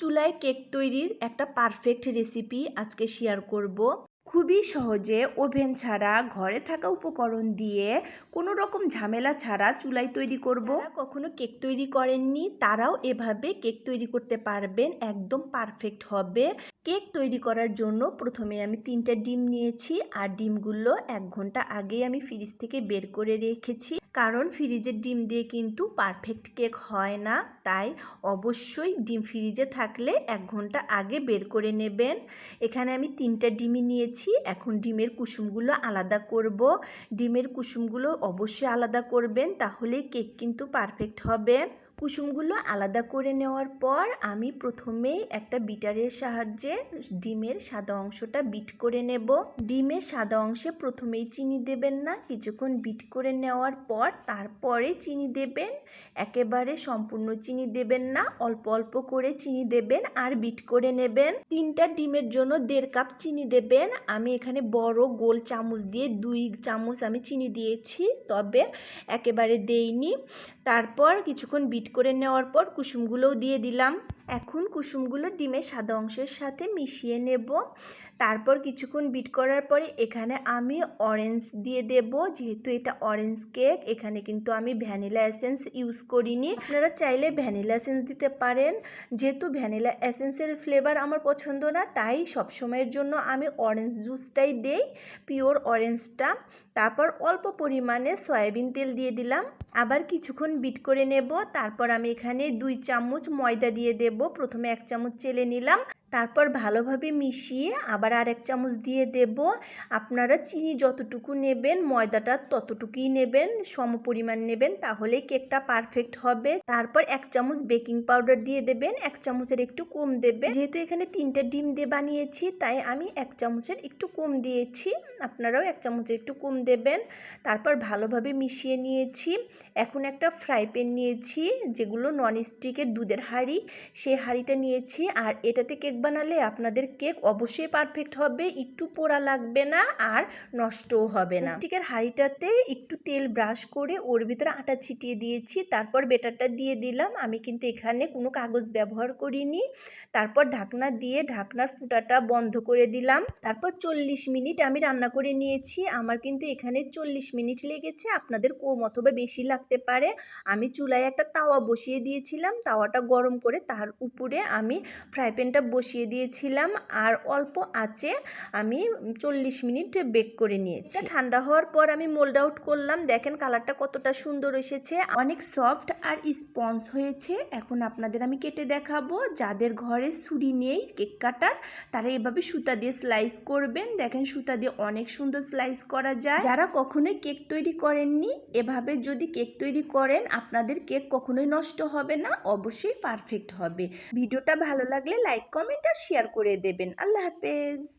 চুলায় কেক তৈরির একটা পারফেক্ট রেসিপি আজকে শেয়ার করব। খুবই সহজে ওভেন ছাড়া, ঘরে থাকা উপকরণ দিয়ে কোনো রকম ঝামেলা ছাড়া চুলায় তৈরি করব। কখনো কেক তৈরি করেননি, তারাও এভাবে কেক তৈরি করতে পারবেন, একদম পারফেক্ট হবে। কেক তৈরি করার জন্য প্রথমে আমি তিনটা ডিম নিয়েছি, আর ডিমগুলো এক ঘণ্টা আগে আমি ফ্রিজ থেকে বের করে রেখেছি। কারণ ফ্রিজের ডিম দিয়ে কিন্তু পারফেক্ট কেক হয় না। তাই অবশ্যই ডিম ফ্রিজে থাকলে এক ঘণ্টা আগে বের করে নেবেন। এখানে আমি তিনটা ডিমই নিয়েছি। এখন ডিমের কুসুমগুলো আলাদা করব। ডিমের কুসুমগুলো অবশ্যই আলাদা করবেন তাহলে কেক কিন্তু পারফেক্ট হবে। কুসুমগুলো আলাদা করে নেওয়ার পর আমি প্রথমেই একটা বিটারের সাহায্যে ডিমের সাদা অংশটা বিট করে নেব। ডিমের সাদা অংশে প্রথমেই চিনি দেবেন না, কিছুক্ষণ বিট করে নেওয়ার পর তারপরে চিনি দেবেন, একেবারে সম্পূর্ণ চিনি দেবেন না, অল্প অল্প করে চিনি দেবেন আর বিট করে নেবেন। তিনটা ডিমের জন্য দেড় কাপ চিনি দেবেন। আমি এখানে বড় গোল চামচ দিয়ে দুই চামচ আমি চিনি দিয়েছি, তবে একেবারে দেইনি। তারপর কিছুক্ষণ বিট করে নেওয়ার পর কুসুমগুলোও দিয়ে দিলাম। এখন কুসুমগুলো ডিমের সাদা অংশের সাথে মিশিয়ে নেব। তারপর কিছুক্ষণ বিট করার পরে এখানে আমি অরেঞ্জ দিয়ে দেব। যেহেতু এটা অরেঞ্জ কেক এখানে কিন্তু আমি ভ্যানিলা এসেন্স ইউজ করিনি। আপনারা চাইলে ভ্যানিলা এসেন্স দিতে পারেন। যেহেতু ভ্যানিলা এসেন্সের ফ্লেভার আমার পছন্দ না, তাই সবসময়ের জন্য আমি অরেঞ্জ জুসটাই দেই পিওর অরেঞ্জটা তারপর অল্প পরিমাণে সয়াবিন তেল দিয়ে দিলাম। আবার কিছুক্ষণ বিট করে নেব। তারপর আমি এখানে দুই চামচ ময়দা দিয়ে দেব। প্রথমে এক চামচ চেলে নিলাম। তারপর ভালোভাবে মিশিয়ে আবার আর এক চামচ দিয়ে দেব। আপনারা চিনি যতটুকু নেবেন, ময়দাটা ততটুকুই নেবেন, সম পরিমাণ নেবেন, তাহলে কেকটা পারফেক্ট হবে। তারপর এক চামচ বেকিং পাউডার দিয়ে দেবেন, এক চামচের একটু কম দেবেন। যেহেতু এখানে তিনটা ডিম দিয়ে বানিয়েছি, তাই আমি এক চামচের একটু কম দিয়েছি। আপনারাও এক চামচের একটু কম দেবেন। তারপর ভালোভাবে মিশিয়ে নিয়েছি। এখন একটা ফ্রাই প্যান নিয়েছি, যেগুলো ননস্টিকের দুধের হাঁড়ি। সেই হাঁড়িটা নিয়েছি, আর এটাতে কেক বানালে আপনাদের কেক অবশ্যই পারফেক্ট হবে, একটু পোড়া লাগবে না আর নষ্টও হবে না। স্টিকের হাঁড়িটাতে একটু তেল ব্রাশ করে ওর ভিতরে আটা ছিটিয়ে দিয়েছি, তারপর বেটারটা দিয়ে দিলাম। আমি কিন্তু এখানে কোনো কাগজ ব্যবহার করিনি। তারপর ঢাকনা দিয়ে ঢাকনার ফুটাটা বন্ধ করে দিলাম। তারপর চল্লিশ মিনিট আমি রান্না করে নিয়েছি। আমার কিন্তু এখানে চল্লিশ মিনিট লেগেছে। আপনাদের কম অথবা বেশি লাগতে পারে। আমি চুলায় একটা তাওয়া বসিয়ে দিয়েছিলাম। তাওয়াটা গরম করে তার উপরে আমি ফ্রাই প্যানটা বসিয়ে দিয়েছিলাম আর অল্প আঁচে আমি চল্লিশ মিনিট বেক করে নিয়েছি। ঠান্ডা হওয়ার পর আমি মোল্ড আউট করলাম। দেখেন কালারটা কতটা সুন্দর এসেছে। অনেক সফট আর স্পঞ্জ হয়েছে। এখন আপনাদের আমি কেটে দেখাবো। যাদের ঘরে ছুরি নেই কেক কাটার, তারা এভাবে সুতা দিয়ে স্লাইস করবেন। দেখেন সুতা দিয়ে অনেক সুন্দর স্লাইস করা যায়। যারা কখনোই কেক তৈরি করেননি, এভাবে যদি কেক তৈরি করেন, আপনাদের কেক কখনোই নষ্ট হবে না। অবশ্যই পারফেক্ট হবে। ভিডিওটা ভালো লাগলে লাইক কমেন্ট আর শেয়ার করে দেবেন। আল্লাহ হাফেজ।